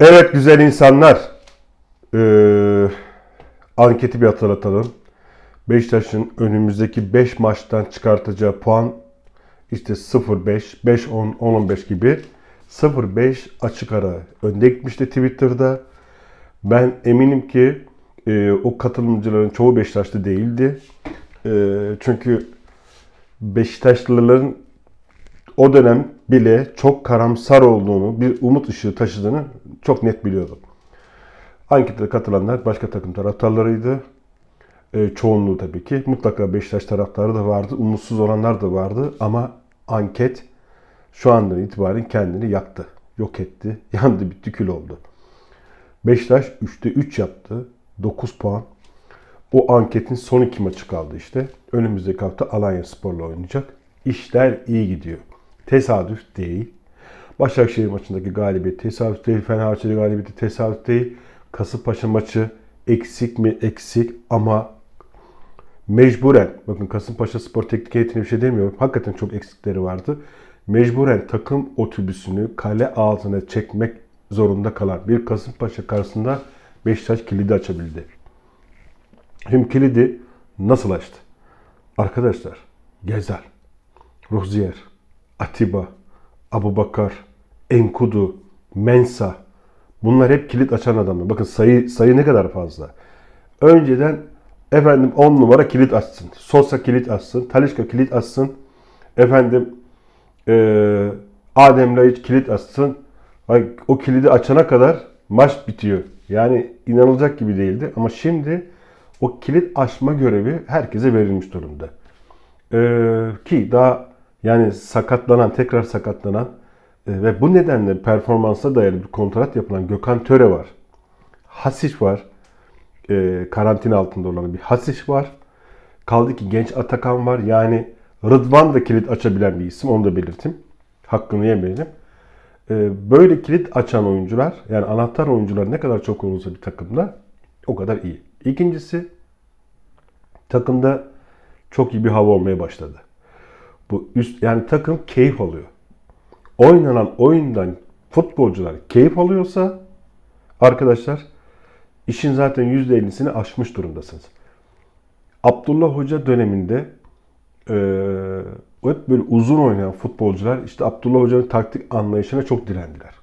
Evet güzel insanlar. Ee, anketi bir hatırlatalım. Beşiktaş'ın önümüzdeki 5 maçtan çıkartacağı puan işte 0-5, 5-10, 10-15 gibi 0-5 açık ara önde gitmişti Twitter'da. Ben eminim ki e, o katılımcıların çoğu Beşiktaşlı değildi. E, çünkü Beşiktaşlıların o dönem bile çok karamsar olduğunu, bir umut ışığı taşıdığını çok net biliyordum. Ankete katılanlar başka takım taraftarlarıydı. E, çoğunluğu tabii ki. Mutlaka Beşiktaş taraftarı da vardı. Umutsuz olanlar da vardı. Ama anket şu andan itibaren kendini yaktı. Yok etti. Yandı bitti kül oldu. Beşiktaş 3'te 3 yaptı. 9 puan. O anketin son iki maçı kaldı işte. Önümüzdeki hafta Alanya Spor'la oynayacak. İşler iyi gidiyor. Tesadüf değil. Başakşehir maçındaki galibiyet tesadüf değil. Fenerbahçe galibiyeti tesadüf değil. Kasımpaşa maçı eksik mi eksik ama mecburen bakın Kasımpaşa Spor Teknik Heyeti'ne bir şey demiyorum. Hakikaten çok eksikleri vardı. Mecburen takım otobüsünü kale ağzına çekmek zorunda kalan bir Kasımpaşa karşısında Beşiktaş kilidi açabildi. Şimdi kilidi nasıl açtı? Arkadaşlar Gezel, Rozier, Atiba, Abubakar, Enkudu, Mensa bunlar hep kilit açan adamlar. Bakın sayı sayı ne kadar fazla. Önceden efendim 10 numara kilit açsın. Sosa kilit açsın. Talişka kilit açsın. Efendim eee Adem Laiç kilit açsın. O kilidi açana kadar maç bitiyor. Yani inanılacak gibi değildi. Ama şimdi o kilit açma görevi herkese verilmiş durumda. Ee, ki daha yani sakatlanan, tekrar sakatlanan e, ve bu nedenle performansa dayalı bir kontrat yapılan Gökhan Töre var. Hasiş var. E, karantina altında olan bir Hasiş var. Kaldı ki genç Atakan var. Yani Rıdvan da kilit açabilen bir isim. Onu da belirteyim. Hakkını yemeyelim. E, böyle kilit açan oyuncular, yani anahtar oyuncular ne kadar çok olursa bir takımda o kadar iyi. İkincisi takımda çok iyi bir hava olmaya başladı. Bu üst yani takım keyif alıyor. Oynanan oyundan futbolcular keyif alıyorsa arkadaşlar işin zaten %50'sini aşmış durumdasınız. Abdullah Hoca döneminde eee hep böyle uzun oynayan futbolcular işte Abdullah Hoca'nın taktik anlayışına çok direndiler.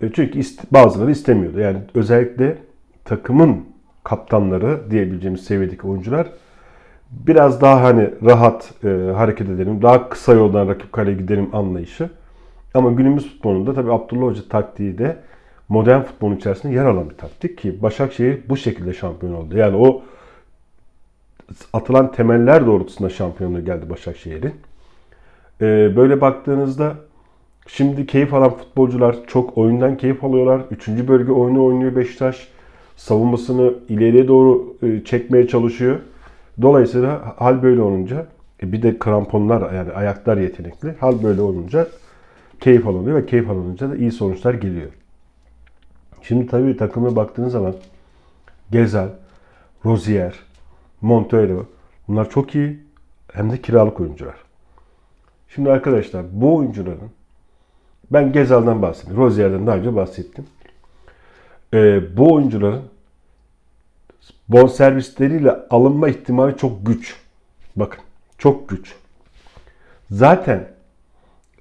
E, Çünkü ist- bazıları istemiyordu. Yani özellikle takımın kaptanları diyebileceğimiz seviyedeki oyuncular biraz daha hani rahat e, hareket edelim, daha kısa yoldan rakip kaleye gidelim anlayışı. Ama günümüz futbolunda tabii Abdullah Hoca taktiği de modern futbolun içerisinde yer alan bir taktik ki Başakşehir bu şekilde şampiyon oldu. Yani o atılan temeller doğrultusunda şampiyonluğu geldi Başakşehir'in. Ee, böyle baktığınızda şimdi keyif alan futbolcular çok oyundan keyif alıyorlar. Üçüncü bölge oyunu oynuyor Beşiktaş. Savunmasını ileriye doğru e, çekmeye çalışıyor. Dolayısıyla hal böyle olunca e, bir de kramponlar yani ayaklar yetenekli. Hal böyle olunca keyif alınıyor ve keyif alınınca da iyi sonuçlar geliyor. Şimdi tabii takıma baktığınız zaman Gezel, Rozier, Montero bunlar çok iyi hem de kiralık oyuncular. Şimdi arkadaşlar bu oyuncuların ben Gezal'dan bahsettim. Rozier'den daha önce bahsettim. Ee, bu oyuncuların bonservisleriyle alınma ihtimali çok güç. Bakın çok güç. Zaten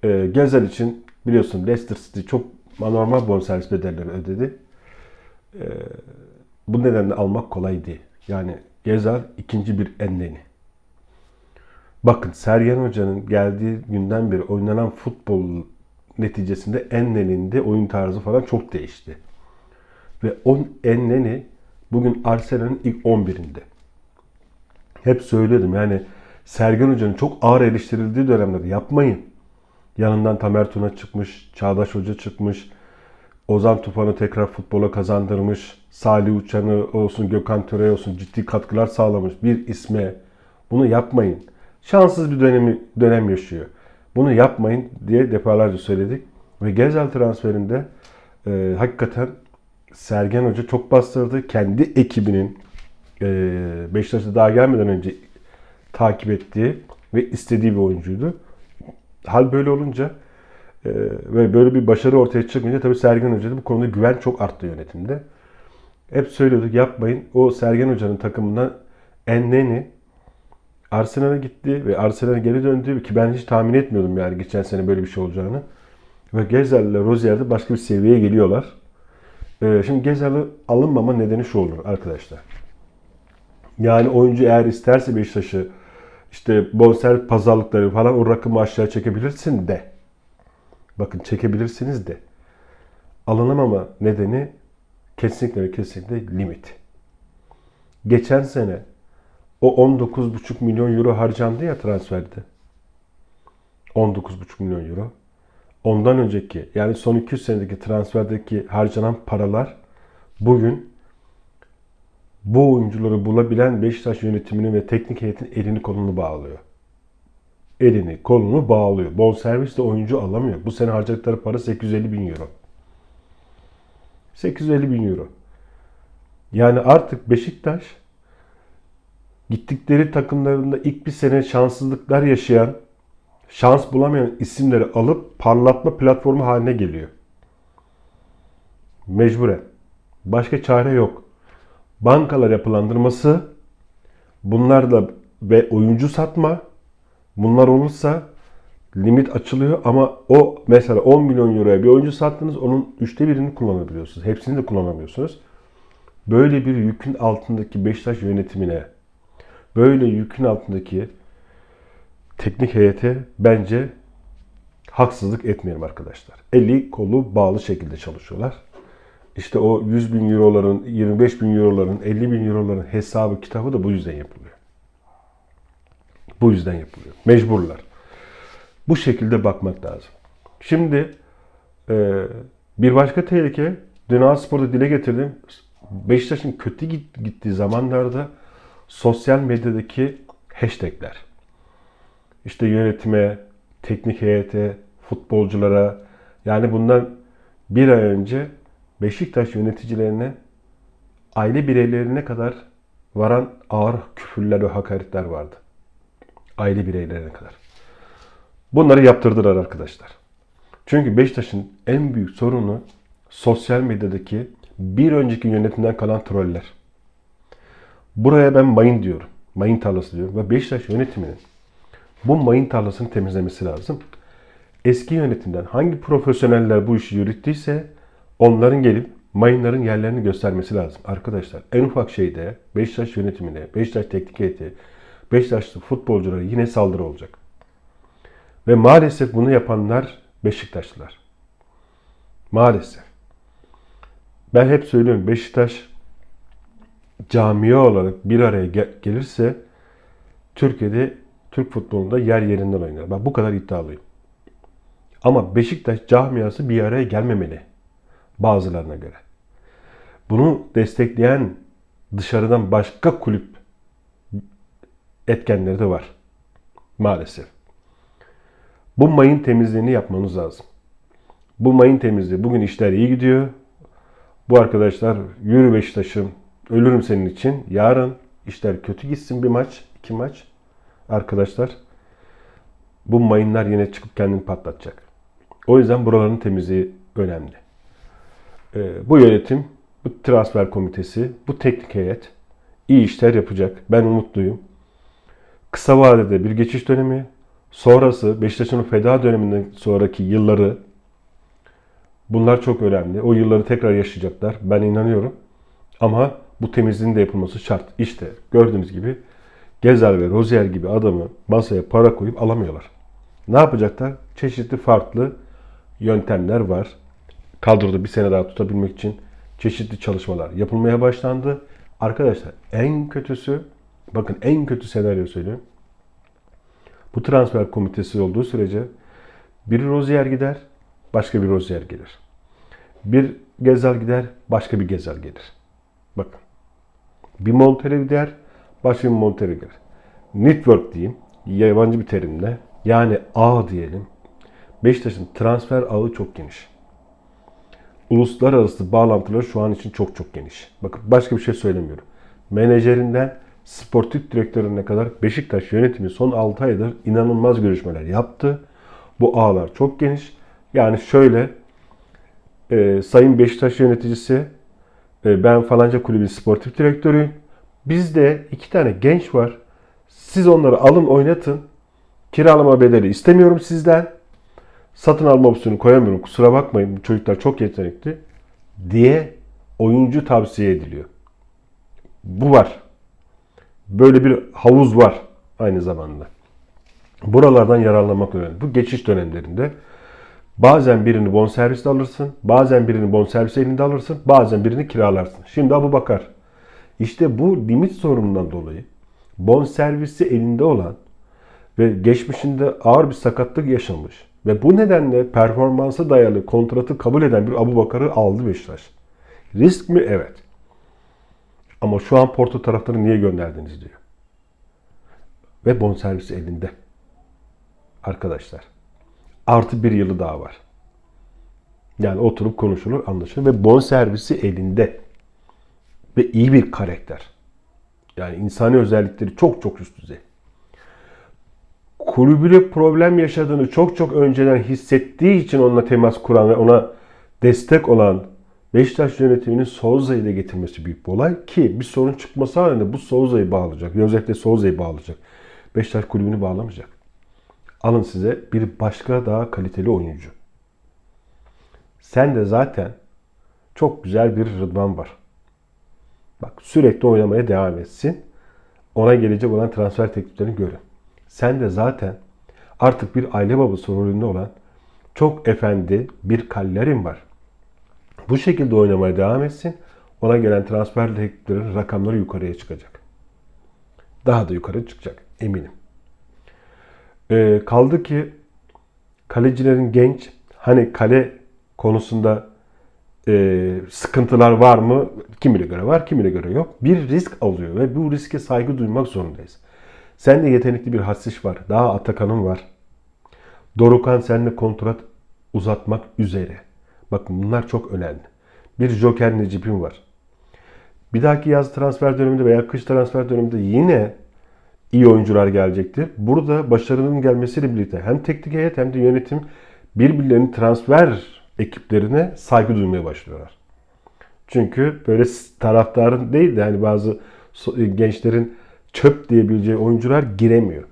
e, Gezel için biliyorsun Leicester City çok anormal bonservis bedelleri ödedi. E, bu nedenle almak kolay değil. Yani Gezel ikinci bir enleni. Bakın Sergen Hoca'nın geldiği günden beri oynanan futbol neticesinde Enneni'nin oyun tarzı falan çok değişti. Ve o Enneni bugün Arsenal'in ilk 11'inde. Hep söyledim yani Sergen Hoca'nın çok ağır eleştirildiği dönemlerde yapmayın. Yanından Tamer Tuna çıkmış, Çağdaş Hoca çıkmış, Ozan Tufan'ı tekrar futbola kazandırmış, Salih Uçan'ı olsun, Gökhan Töre olsun ciddi katkılar sağlamış bir isme. Bunu yapmayın. Şanssız bir dönemi, dönem yaşıyor. Bunu yapmayın diye defalarca söyledik. Ve Gezel transferinde e, hakikaten Sergen Hoca çok bastırdı. Kendi ekibinin e, Beşiktaş'a daha gelmeden önce takip ettiği ve istediği bir oyuncuydu. Hal böyle olunca Ee, ve böyle bir başarı ortaya çıkınca tabii Sergen Hoca'da bu konuda güven çok arttı yönetimde. Hep söylüyorduk yapmayın. O Sergen Hoca'nın takımından Enneni Arsenal'a gitti ve Arsenal'a geri döndü ki ben hiç tahmin etmiyordum yani geçen sene böyle bir şey olacağını. Ve Gezel ile Rozier de başka bir seviyeye geliyorlar. Ee, şimdi Gezel'i alınmama nedeni şu olur arkadaşlar. Yani oyuncu eğer isterse Beşiktaş'ı işte bonservis pazarlıkları falan o rakamı aşağı çekebilirsin de. Bakın çekebilirsiniz de. Alınamama nedeni kesinlikle ve kesinlikle limit. Geçen sene o 19,5 milyon euro harcandı ya transferde. 19,5 milyon euro. Ondan önceki yani son 200 senedeki transferdeki harcanan paralar bugün bu oyuncuları bulabilen Beşiktaş yönetiminin ve teknik heyetin elini kolunu bağlıyor. Elini kolunu bağlıyor. Bonservis de oyuncu alamıyor. Bu sene harcadıkları para 850 bin euro. 850 bin euro. Yani artık Beşiktaş gittikleri takımlarında ilk bir sene şanssızlıklar yaşayan, şans bulamayan isimleri alıp parlatma platformu haline geliyor. Mecburen. Başka çare yok. Bankalar yapılandırması, bunlarla ve oyuncu satma, bunlar olursa limit açılıyor ama o mesela 10 milyon euroya bir oyuncu sattınız onun üçte birini kullanabiliyorsunuz. Hepsini de kullanamıyorsunuz. Böyle bir yükün altındaki Beşiktaş yönetimine, böyle yükün altındaki teknik heyete bence haksızlık etmeyelim arkadaşlar. Eli kolu bağlı şekilde çalışıyorlar. İşte o 100 bin euroların, 25 bin euroların, 50 bin euroların hesabı kitabı da bu yüzden yapılıyor. Bu yüzden yapılıyor. Mecburlar. Bu şekilde bakmak lazım. Şimdi e, bir başka tehlike, Dünya Spor'da dile getirdim. Beşiktaş'ın kötü gittiği zamanlarda sosyal medyadaki hashtagler. İşte yönetime, teknik heyete, futbolculara yani bundan bir ay önce Beşiktaş yöneticilerine aile bireylerine kadar varan ağır küfürler ve hakaretler vardı. Aile bireylerine kadar. Bunları yaptırdılar arkadaşlar. Çünkü Beşiktaş'ın en büyük sorunu sosyal medyadaki bir önceki yönetimden kalan troller. Buraya ben mayın diyorum. Mayın tarlası diyorum. Ve Beşiktaş yönetiminin bu mayın tarlasını temizlemesi lazım. Eski yönetimden hangi profesyoneller bu işi yürüttüyse onların gelip mayınların yerlerini göstermesi lazım. Arkadaşlar en ufak şeyde Beşiktaş yönetimine, Beşiktaş teknik heyeti, Beşiktaşlı futbolculara yine saldırı olacak. Ve maalesef bunu yapanlar Beşiktaşlılar. Maalesef. Ben hep söylüyorum Beşiktaş camia olarak bir araya gelirse Türkiye'de Türk futbolunda yer yerinden oynar. Ben bu kadar iddialıyım. Ama Beşiktaş camiası bir araya gelmemeli bazılarına göre. Bunu destekleyen dışarıdan başka kulüp etkenleri de var. Maalesef. Bu mayın temizliğini yapmamız lazım. Bu mayın temizliği. Bugün işler iyi gidiyor. Bu arkadaşlar yürü Beşiktaş'ım ölürüm senin için. Yarın işler kötü gitsin bir maç, iki maç. Arkadaşlar bu mayınlar yine çıkıp kendini patlatacak. O yüzden buraların temizliği önemli. Ee, bu yönetim, bu transfer komitesi, bu teknik heyet iyi işler yapacak. Ben umutluyum. Kısa vadede bir geçiş dönemi, sonrası Beşiktaş'ın feda döneminden sonraki yılları bunlar çok önemli. O yılları tekrar yaşayacaklar. Ben inanıyorum. Ama bu temizliğin de yapılması şart. İşte gördüğünüz gibi Gezer ve Rozier gibi adamı masaya para koyup alamıyorlar. Ne yapacaklar? Çeşitli farklı yöntemler var. Kadroda bir sene daha tutabilmek için çeşitli çalışmalar yapılmaya başlandı. Arkadaşlar en kötüsü, bakın en kötü senaryo söylüyorum. Bu transfer komitesi olduğu sürece bir Rozier gider, başka bir Rozier gelir. Bir Gezal gider, başka bir Gezal gelir. Bakın. Bir Montero gider, bir Montero gelir. Network diyeyim, yabancı bir terimle. Yani ağ diyelim. Beşiktaş'ın transfer ağı çok geniş. Uluslararası bağlantıları şu an için çok çok geniş. Bakın başka bir şey söylemiyorum. Menajerinden sportif direktörüne kadar Beşiktaş yönetimi son 6 aydır inanılmaz görüşmeler yaptı. Bu ağlar çok geniş. Yani şöyle, e, Sayın Beşiktaş yöneticisi, e, ben falanca kulübün sportif direktörüyüm. Bizde iki tane genç var. Siz onları alın oynatın. Kiralama bedeli istemiyorum sizden. Satın alma opsiyonu koyamıyorum. Kusura bakmayın bu çocuklar çok yetenekli diye oyuncu tavsiye ediliyor. Bu var. Böyle bir havuz var aynı zamanda. Buralardan yararlanmak önemli. Bu geçiş dönemlerinde bazen birini bonservisle alırsın, bazen birini bonservis elinde alırsın, bazen birini kiralarsın. Şimdi Abu Bakar. İşte bu limit sorunundan dolayı bonservisi elinde olan ve geçmişinde ağır bir sakatlık yaşamış ve bu nedenle performansa dayalı kontratı kabul eden bir Abu Bakar'ı aldı Beşiktaş. Risk mi? Evet. Ama şu an Porto taraftarı niye gönderdiniz diyor. Ve bonservisi elinde. Arkadaşlar. Artı bir yılı daha var. Yani oturup konuşulur, anlaşılır ve bonservisi elinde. Ve iyi bir karakter. Yani insani özellikleri çok çok üst düzey. Kulübüyle problem yaşadığını çok çok önceden hissettiği için onunla temas kuran ve ona destek olan Beşiktaş yönetiminin Souza'yı da getirmesi büyük bir olay ki bir sorun çıkması halinde bu Souza'yı bağlayacak. De Souza'yı bağlayacak. Beşiktaş kulübünü bağlamayacak. Alın size bir başka daha kaliteli oyuncu. Sen de zaten çok güzel bir Rıdvan var. Bak sürekli oynamaya devam etsin. Ona gelecek olan transfer tekliflerini görün. Sen de zaten artık bir aile babası rolünde olan çok efendi bir Kallerin var. Bu şekilde oynamaya devam etsin. Ona gelen transfer tekliflerin rakamları yukarıya çıkacak. Daha da yukarı çıkacak eminim. Ee, kaldı ki kalecilerin genç hani kale konusunda e, sıkıntılar var mı? Kimine göre var, kimine göre yok. Bir risk alıyor ve bu riske saygı duymak zorundayız. Sen de yetenekli bir Hassiş var. Daha Atakan'ın var. Dorukan seninle kontrat uzatmak üzere. Bakın bunlar çok önemli. Bir Joker Necip'in var. Bir dahaki yaz transfer döneminde veya kış transfer döneminde yine iyi oyuncular gelecektir. Burada başarının gelmesiyle birlikte hem teknik heyet hem de yönetim birbirlerinin transfer ekiplerine saygı duymaya başlıyorlar. Çünkü böyle taraftarın değil de hani bazı gençlerin çöp diyebileceği oyuncular giremiyor.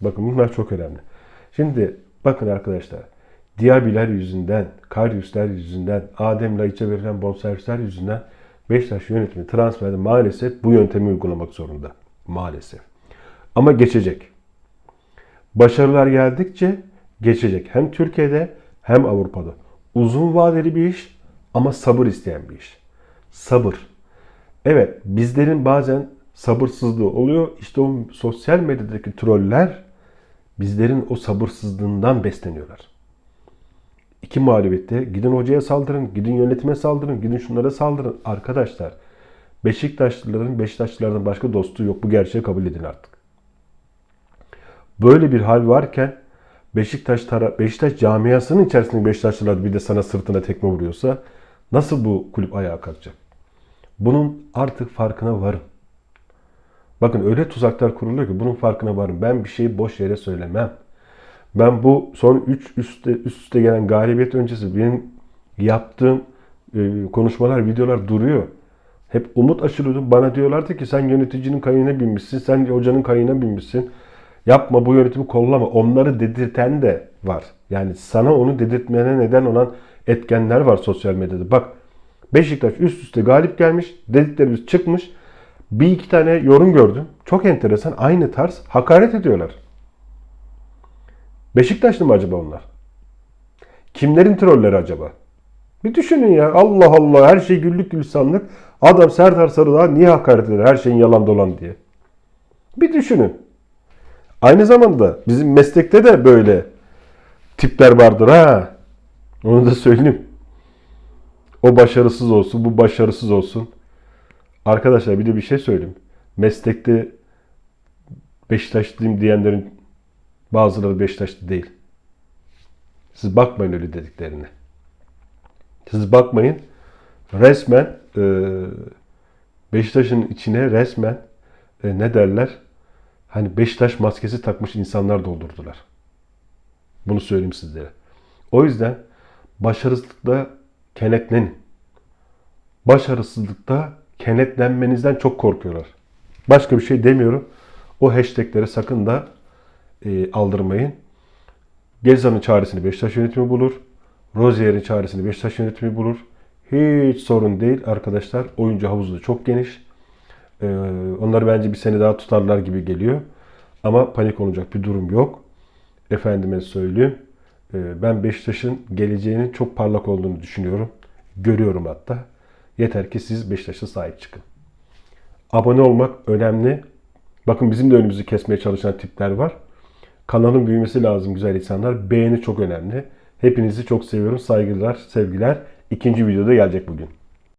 Bakın bunlar çok önemli. Şimdi bakın arkadaşlar. Diaby'ler yüzünden, Karius'ler yüzünden, Adem Laiç'e verilen bonservisler yüzünden Beşiktaş yönetimi transferde maalesef bu yöntemi uygulamak zorunda. Maalesef. Ama geçecek. Başarılar geldikçe geçecek. Hem Türkiye'de hem Avrupa'da. Uzun vadeli bir iş ama sabır isteyen bir iş. Sabır. Evet bizlerin bazen sabırsızlığı oluyor. İşte o sosyal medyadaki troller bizlerin o sabırsızlığından besleniyorlar. İki mağlubiyette gidin hocaya saldırın, gidin yönetime saldırın, gidin şunlara saldırın. Arkadaşlar Beşiktaşlıların Beşiktaşlılardan başka dostu yok. Bu gerçeği kabul edin artık. Böyle bir hal varken Beşiktaş tara Beşiktaş camiasının içerisinde Beşiktaşlılar bir de sana sırtına tekme vuruyorsa nasıl bu kulüp ayağa kalkacak? Bunun artık farkına varın. Bakın öyle tuzaklar kuruluyor ki bunun farkına varın. Ben bir şeyi boş yere söylemem. Ben bu son 3 üstte, üst üste gelen galibiyet öncesi benim yaptığım e, konuşmalar, videolar duruyor. Hep umut aşılıyordum. Bana diyorlardı ki sen yöneticinin kayığına binmişsin, sen hocanın kayığına binmişsin. Yapma bu yönetimi kollama. Onları dedirten de var. Yani sana onu dedirtmene neden olan etkenler var sosyal medyada. Bak Beşiktaş üst üste galip gelmiş. Dediklerimiz çıkmış. Bir iki tane yorum gördüm. Çok enteresan. Aynı tarz hakaret ediyorlar. Beşiktaşlı mı acaba onlar? Kimlerin trolleri acaba? Bir düşünün ya. Allah Allah her şey güllük gülistanlık. Adam Serdar Sarıdağ niye hakaret eder her şeyin yalan dolan diye. Bir düşünün. Aynı zamanda bizim meslekte de böyle tipler vardır ha. Onu da söyleyeyim. O başarısız olsun, bu başarısız olsun. Arkadaşlar bir de bir şey söyleyeyim. Meslekte Beşiktaşlıyım diyenlerin bazıları Beşiktaşlı değil. Siz bakmayın öyle dediklerine. Siz bakmayın. Resmen e, Beşiktaş'ın içine resmen ne derler? Hani Beşiktaş maskesi takmış insanlar doldurdular. Bunu söyleyeyim sizlere. O yüzden başarısızlıkta kenetlenin. Başarısızlıkta kenetlenmenizden çok korkuyorlar. Başka bir şey demiyorum. O hashtagleri sakın da e, aldırmayın. Gezan'ın çaresini Beşiktaş yönetimi bulur. Rozier'in çaresini Beşiktaş yönetimi bulur. Hiç sorun değil arkadaşlar. Oyuncu havuzu çok geniş. Ee, onları bence bir sene daha tutarlar gibi geliyor. Ama panik olacak bir durum yok. Efendime söyleyeyim. Ee, ben Beşiktaş'ın geleceğinin çok parlak olduğunu düşünüyorum. Görüyorum hatta. Yeter ki siz Beşiktaş'a sahip çıkın. Abone olmak önemli. Bakın bizim de önümüzü kesmeye çalışan tipler var. Kanalın büyümesi lazım güzel insanlar. Beğeni çok önemli. Hepinizi çok seviyorum. Saygılar, sevgiler. İkinci videoda gelecek bugün.